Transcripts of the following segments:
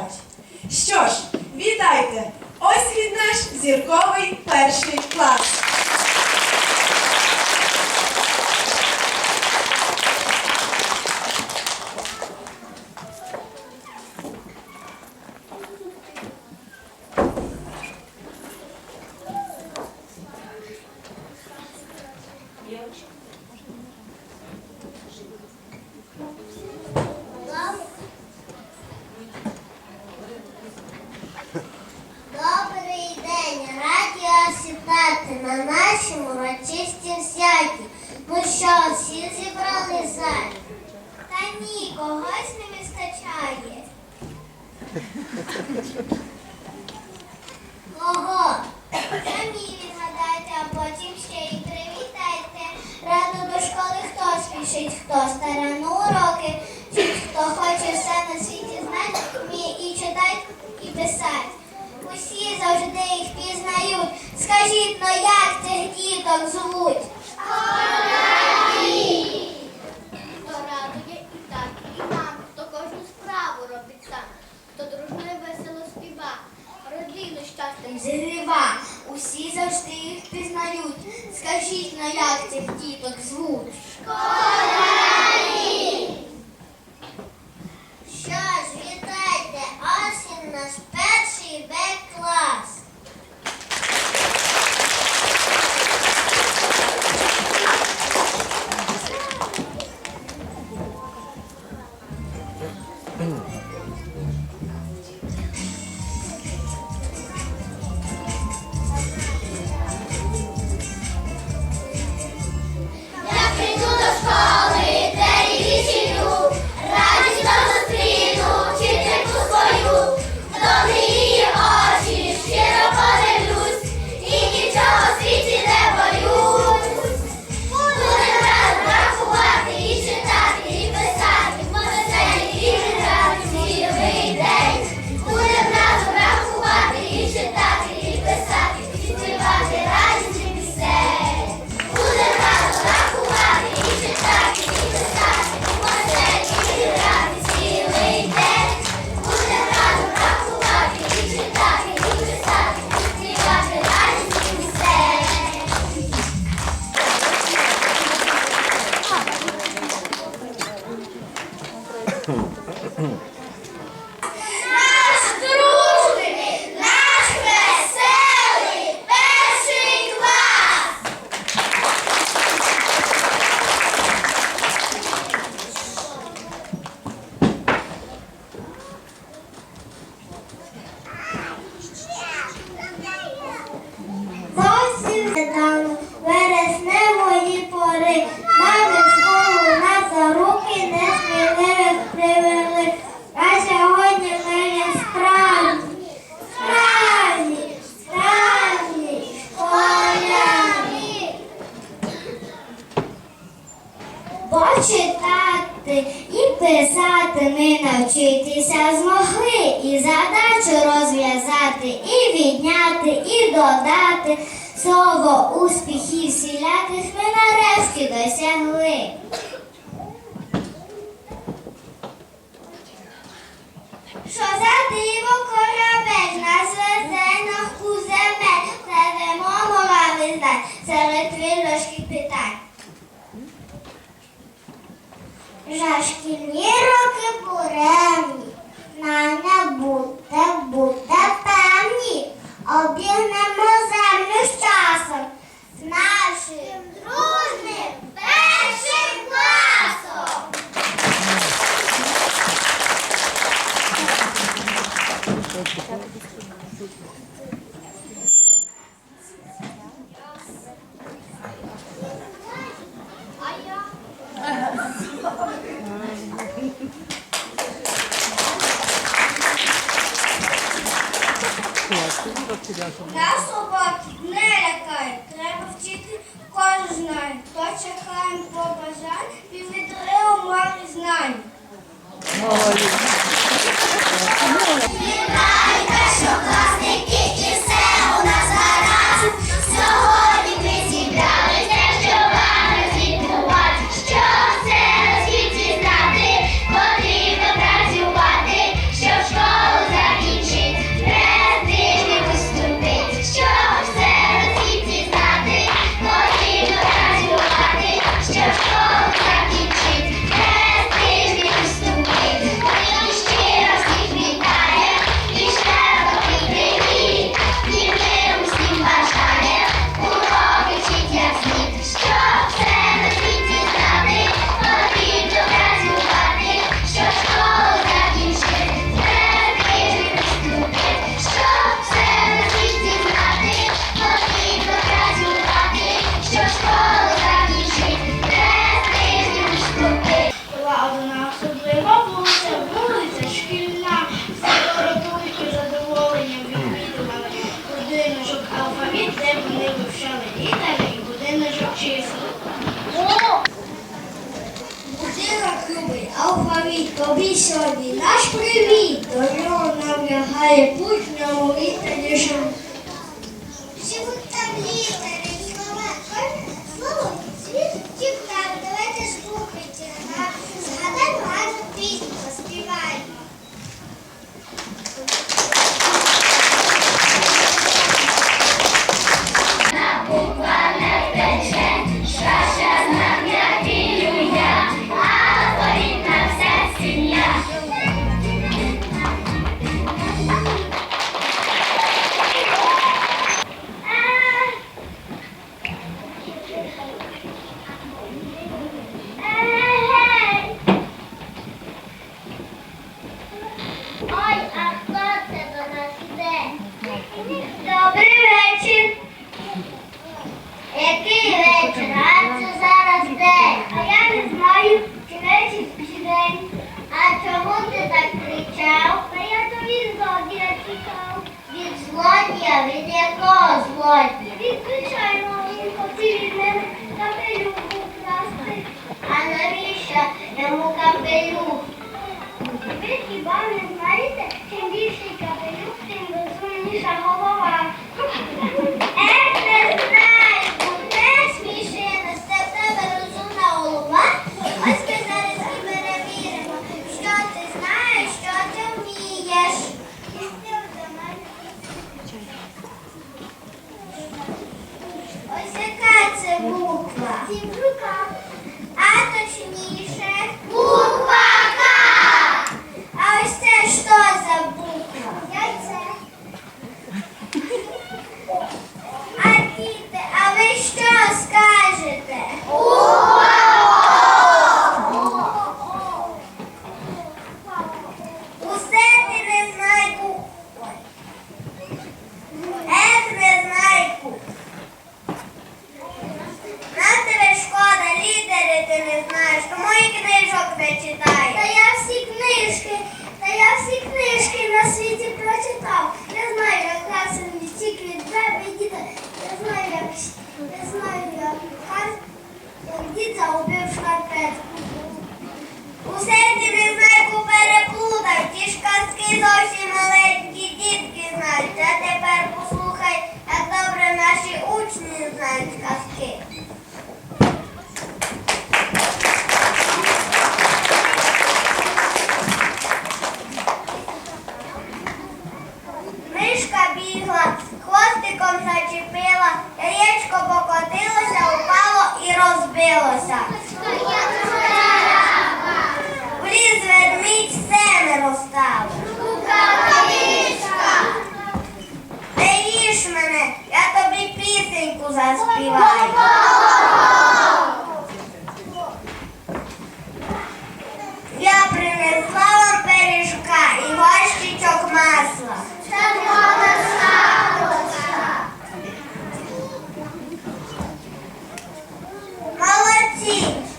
глядач. Що ж, вітайте! Ось він наш зірковий перший клас. писать. Усі завжди їх пізнають. Скажіть, ну як цих діток звуть? Горі! Хто радує і так, і нам, хто кожну справу робить сам, хто дружно весело співа, родину щастям зігріва. Усі завжди їх пізнають. Скажіть, ну як цих діток звуть? Школярі! осінь наш перший Б клас. диво корабель, нас везе на земель, плевемо морави знай, серед вільношких питань. Вже шкільні роки буремні, на не буде, буде певні, обігнемо Та собак не лякає, треба вчити кожного. То чекаємо побажань. алфавіт тобі сьогодні наш привіт. До нам лягає путь на молитві життя. things.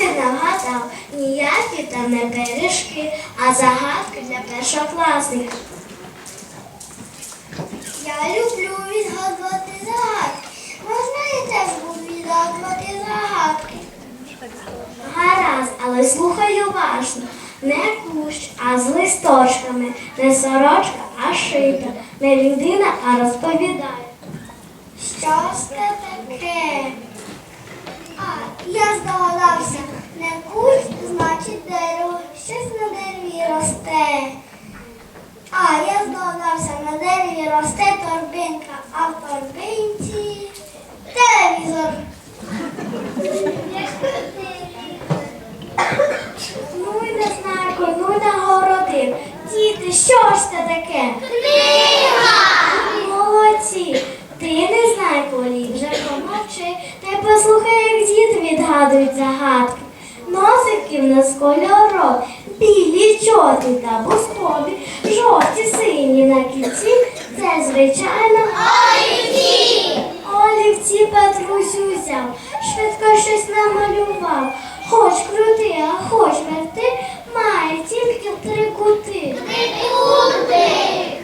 І нагадав, ніякі там не пиріжки, а загадки для першокласників. Я люблю відгадувати загадки. Можна я теж буду відгадувати загадки? Гаразд, але слухай уважно. Не кущ, а з листочками. Не сорочка, а шита. Не людина, а розповідає. Що це таке? Я здогадався. Не кущ, значить дерево. Щось на дереві росте. А, я здогадався, на дереві росте торбинка, а в торбинці телевізор. Ну й не знаю, ну й нагородив. Діти, що ж це таке? Книга! Молодці. Ти не знай, Полі, вже помовчи, та й послухай, як діти відгадують загадки. Носики в нас кольорові, білі, чорні та бускові, жовті, сині на кінці. Це, звичайно, Олівці! олівці Петрусю взяв, швидко щось намалював. Хоч крути, а хоч верти, має тільки три кути. Прикути!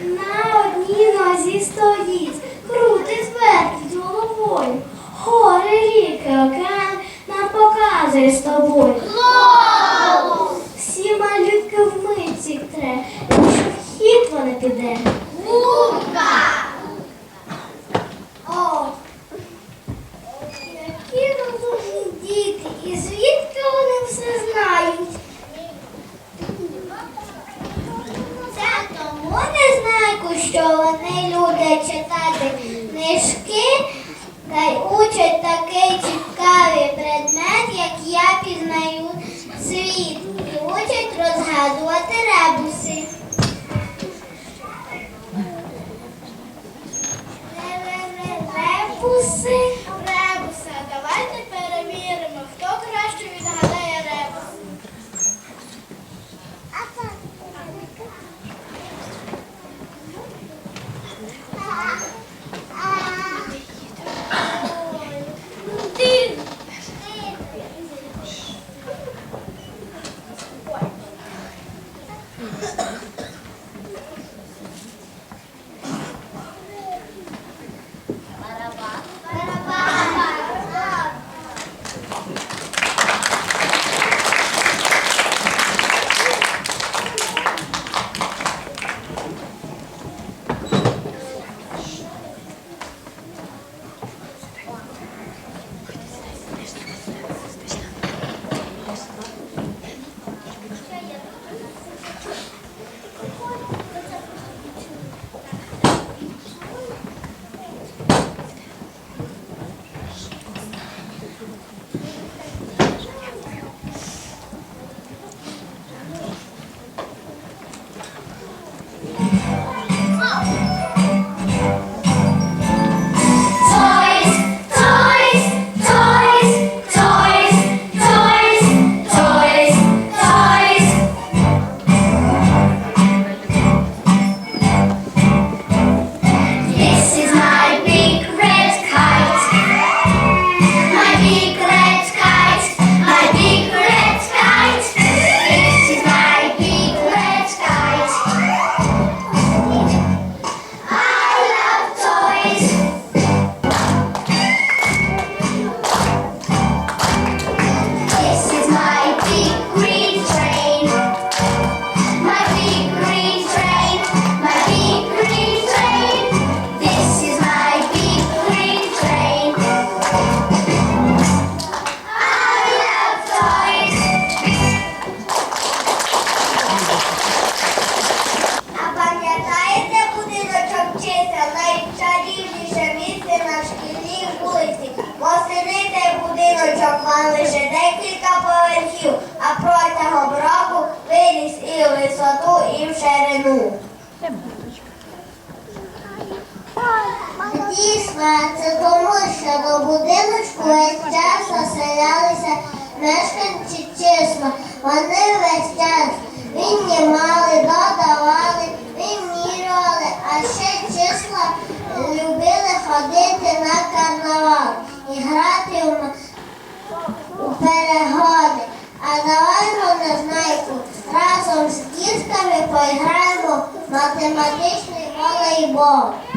На одній нозі стоїть, крутить вертить головою. Гори, ріки, океан нам показує з тобою. Всі малюки вмить тре, якщо в хід вони піде. О, які розумні діти, і звідки вони все знають? Це тому не знаю, що вони люблять читати книжки та й учать такий Що до будиночку весь час оселялися мешканці числа. Вони весь час віднімали, додавали, вимірювали, а ще числа любили ходити на карнавал і грати у, перегони. А давай не знайку разом з дітками поіграємо в математичний волейбол.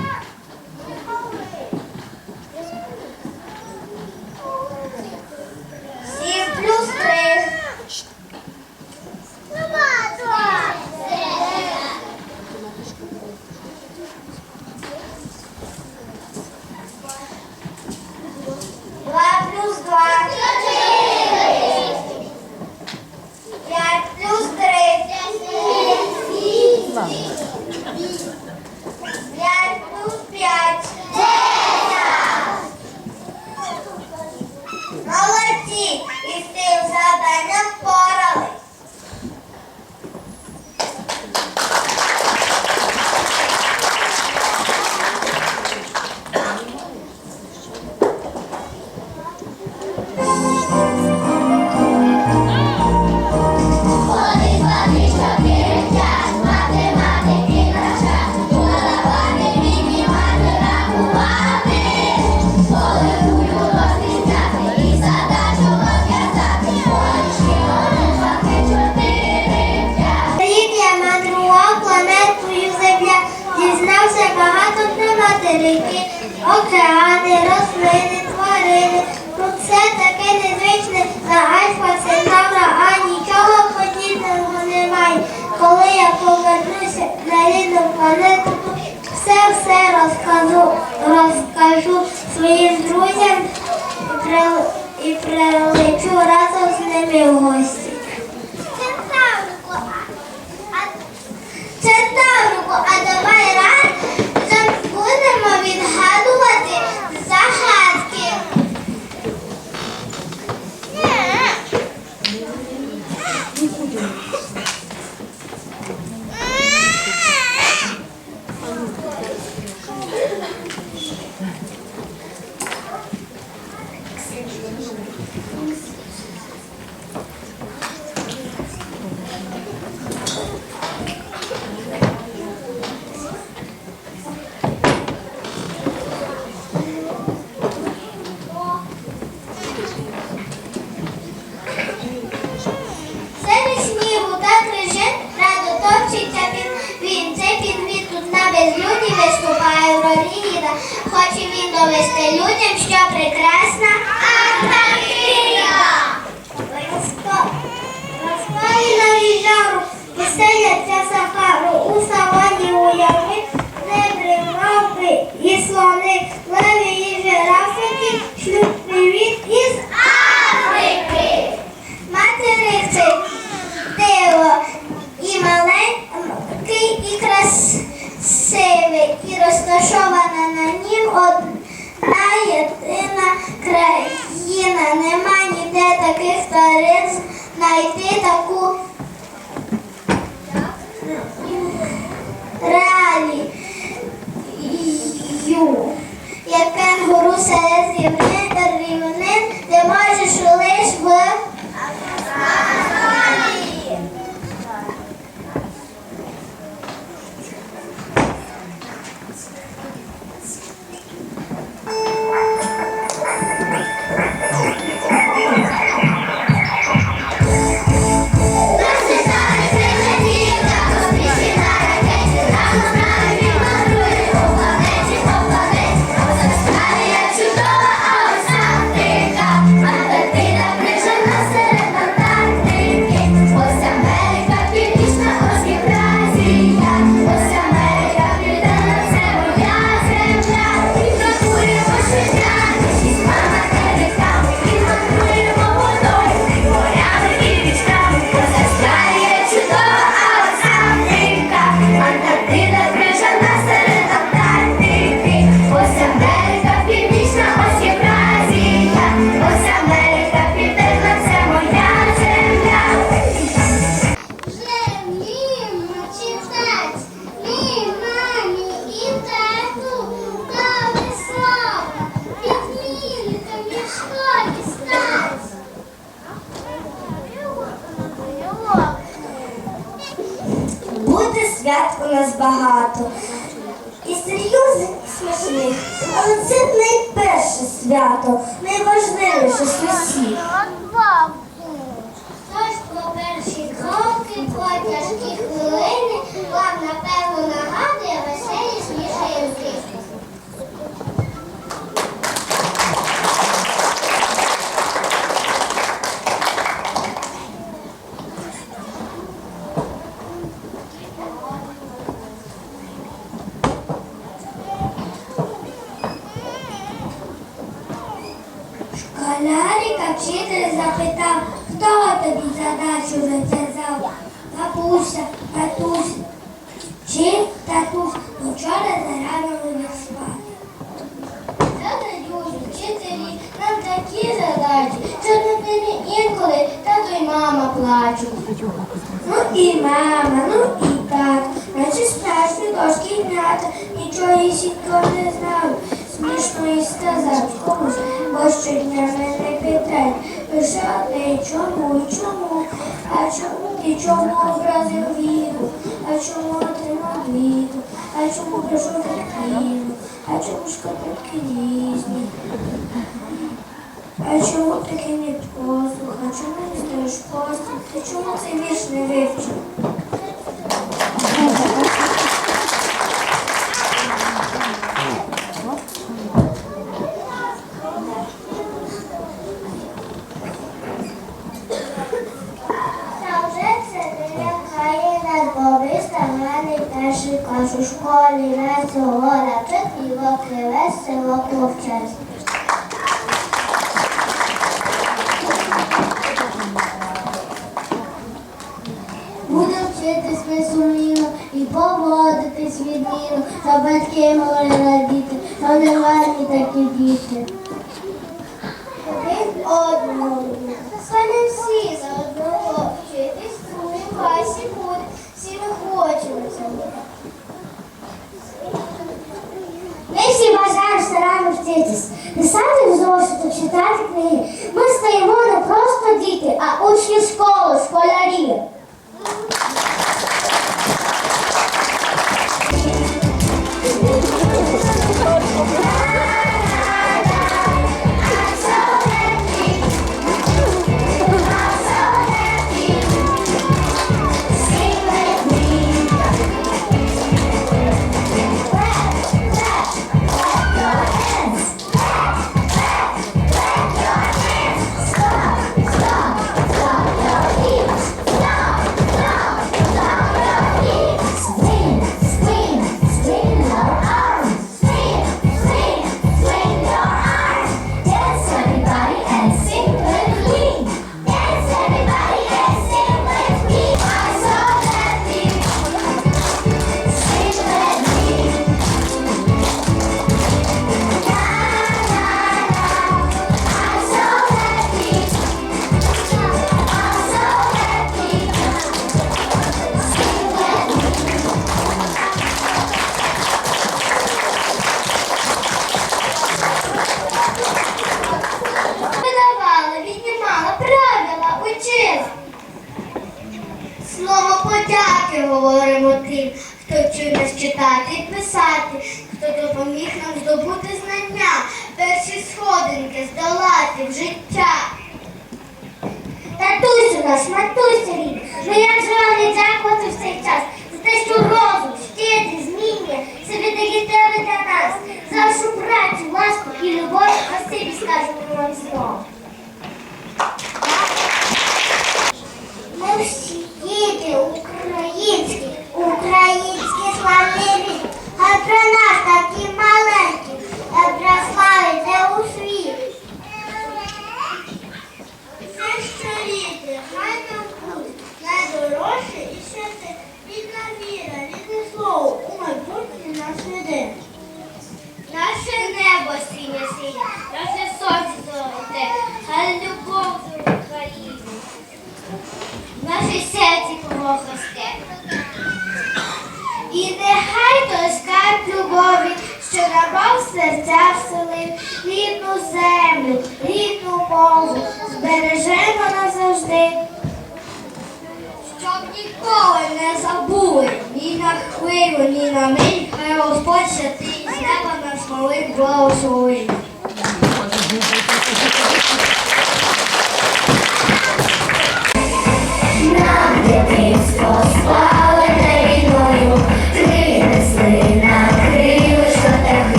Сім плюс три. Два плюс два. Пять плюс три. Планету, все-все розкажу, розкажу своїм друзям і прилечу разом з ними в гості. Центаврику, а давай разом будемо відгадувати загадки. Серед снігу та крижин радо топчеться під він. Цей підвід тут на безлюді гіда. Хоче він довести людям, що прекрасна Антарктида. Розпалена жару, поселяться Сахару, у савані уяви, не мавпи і слони, леві і жирафики, шлють привіт із Африки! Материці диво і маленький, і красивий, і розташована на нім одна єдина країна. Нема ніде таких тварин знайти таку реалію, як кенгуру серед рівнин, рівнин, ти можеш лиш в to the і послуха, чому не стоїш послух, ти чому цей вірш не вивчив? atrás dele. আসছি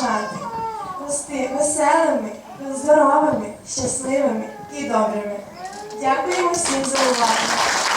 бажати рости веселими, здоровими, щасливими і добрими. Дякуємо всім за увагу.